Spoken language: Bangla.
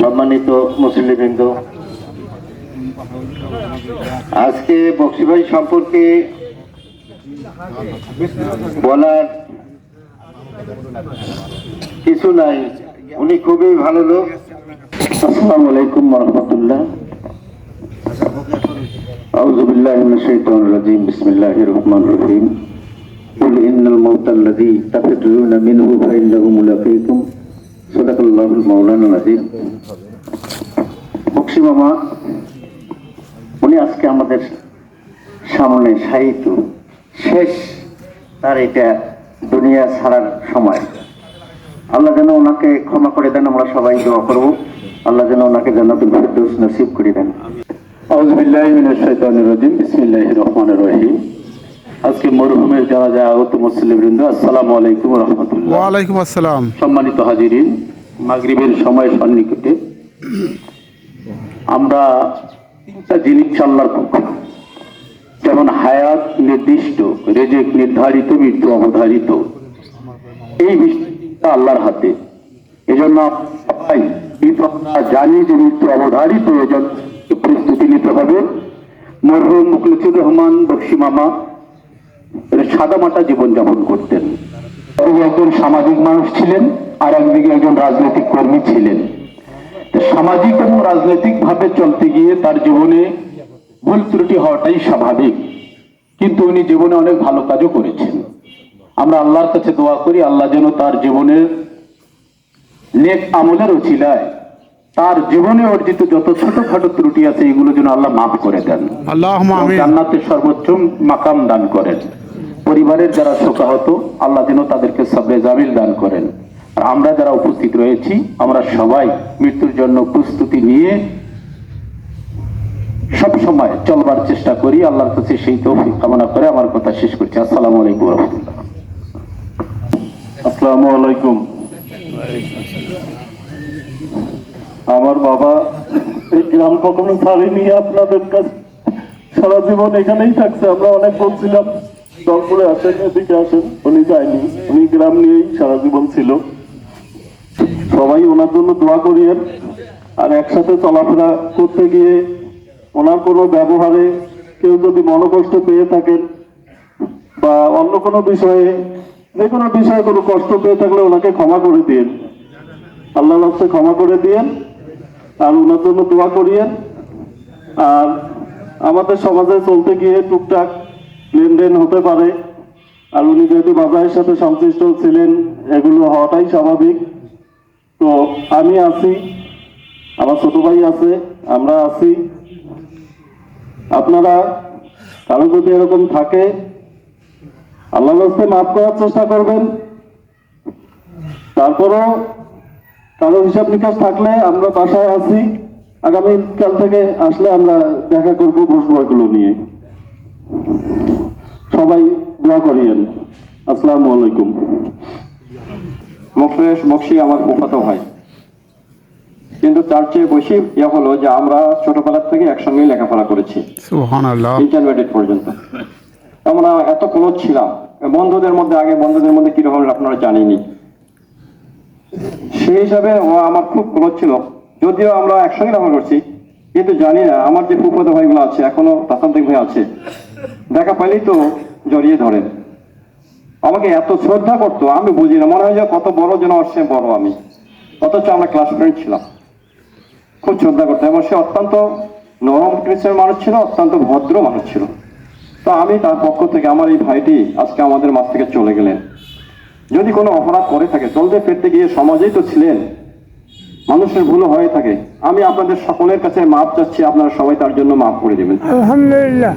সম্মানিত মুসলিমবৃন্দ আজকে বক্সিভাই সম্পর্কে বলার কিছু নাই উনি খুবই ভালো লোক আসসালামু আলাইকুম রহমতুল্লাহ أعوذ بالله من الشيطان الرجيم بسم الله الرحمن الرحيم قل إن الموت الذي تفرون منه فإنه ملاقيكم আল্লাহুল মৌলানা নাজির বক্সি মামা উনি আজকে আমাদের সামনে সাহিত্য শেষ তার এটা দুনিয়া ছাড়ার সময়। আল্লাহ যেন ওনাকে ক্ষমা করে দেন আমরা সবাই দোয়া করব। আল্লাহ যেন ওনাকে জান্নাতুল ফেরদৌস নসিব করে দেন। সম্মানিত হাজির মাগরিবের সময় সন্নিকটে, আমরা তিনটা জিনিস আল্লাহর পক্ষ। যেমন হায়াত নির্দিষ্ট, রেজেক নির্ধারিত, মৃত্যু অবধারিত। এই বিষয়টা আল্লাহর হাতে। এজন্য জানি যে মৃত্যু অবধারিত, এজন্য প্রস্তুতি নিতে হবে। মরহুম মুখলিসুর রহমান, বক্সি মামা সাদা মাটা জীবনযাপন করতেন। তিনি একজন সামাজিক মানুষ ছিলেন। আর একদিকে একজন রাজনৈতিক কর্মী ছিলেন। সামাজিক এবং রাজনৈতিক ভাবে চলতে গিয়ে তার জীবনে ভুল ত্রুটি হওয়াটাই স্বাভাবিক। কিন্তু উনি জীবনে অনেক ভালো কাজও করেছেন। আমরা আল্লাহর কাছে দোয়া করি আল্লাহ যেন তার জীবনের নেক আমলের উচিলায় তার জীবনে অর্জিত যত ছোটখাটো ত্রুটি আছে এগুলো যেন আল্লাহ মাফ করে দেন। জান্নাতের সর্বোচ্চ মাকাম দান করেন। পরিবারের যারা শোকাহত আল্লাহ যেন তাদেরকে সবরে জামিল দান করেন। আমরা যারা উপস্থিত রয়েছি আমরা সবাই মৃত্যুর জন্য প্রস্তুতি নিয়ে সব সময় চলবার চেষ্টা করি। আল্লাহর কাছে সেই তৌফিক কামনা করে আমার কথা শেষ করছি। আসসালামু আলাইকুম রহমতুল্লাহ। আসসালামু আলাইকুম। আমার বাবা এই গ্রাম কখনো ছাড়েনি আপনাদের কাছে সারা জীবন এখানেই থাকছে। আমরা অনেক বলছিলাম রংপুরে আসেন এদিকে আসেন। উনি যায়নি উনি গ্রাম নিয়েই সারা জীবন ছিল। সবাই ওনার জন্য দোয়া করিয়েন। আর একসাথে চলাফেরা করতে গিয়ে ওনার কোনো ব্যবহারে কেউ যদি মনোকষ্ট পেয়ে থাকেন বা অন্য কোনো বিষয়ে, যে কোনো বিষয়ে কোনো কষ্ট পেয়ে থাকলে ওনাকে ক্ষমা করে দিন আল্লাহ রাস্তায় ক্ষমা করে দিয়েন আর ওনার জন্য দোয়া করিয়েন। আর আমাদের সমাজে চলতে গিয়ে টুকটাক লেনদেন হতে পারে। আর উনি যেহেতু বাজারের সাথে সংশ্লিষ্ট ছিলেন, এগুলো হওয়াটাই স্বাভাবিক। তো আমি আছি, আমার ছোট ভাই আছে, আমরা আছি। আপনারা কারও যদি এরকম থাকে আল্লাহ রাস্তায় মাফ করার চেষ্টা করবেন। তারপরও কারও হিসাব নিকাশ থাকলে আমরা বাসায় আছি। আগামী কাল থেকে আসলে আমরা দেখা করব এগুলো নিয়ে। সবাই দোয়া করিয়েন। আসসালামু আলাইকুম। মুখলেশ বক্সি আমার ফুফাতো ভাই। কিন্তু তার চেয়ে বেশি ইয়ে হলো যে আমরা ছোটবেলার থেকে একসঙ্গেই লেখাপড়া করেছি। ইন্টারমিডিয়েট পর্যন্ত। আমরা এত ক্লোজ ছিলাম। বন্ধুদের মধ্যে আগে বন্ধুদের মধ্যে কীরকম আপনারা জানেনি সেই হিসাবে ও আমার খুব ক্লোজ ছিল। যদিও আমরা একসঙ্গে লেখাপড়া করছি কিন্তু জানি না আমার যে ফুফাতো ভাইগুলো আছে এখনও তাসান্তিক ভাই আছে দেখা পাইলেই তো জড়িয়ে ধরেন। আমাকে এত শ্রদ্ধা করতো, আমি বুঝি না। মনে হয় যে কত বড় যেন আসছে বড় আমি। অথচ আমরা ক্লাস ফ্রেন্ড ছিলাম। খুব শ্রদ্ধা করতো। এবং সে অত্যন্ত নরম কৃষ্ণের মানুষ ছিল, অত্যন্ত ভদ্র মানুষ ছিল। তো আমি তার পক্ষ থেকে আমার এই ভাইটি আজকে আমাদের মাছ থেকে চলে গেলেন। যদি কোনো অপরাধ করে থাকে চলতে ফিরতে গিয়ে সমাজেই তো ছিলেন। মানুষের ভুল হয়ে থাকে। আমি আপনাদের সকলের কাছে মাপ চাচ্ছি, আপনারা সবাই তার জন্য মাফ করে দেবেন। আলহামদুলিল্লাহ।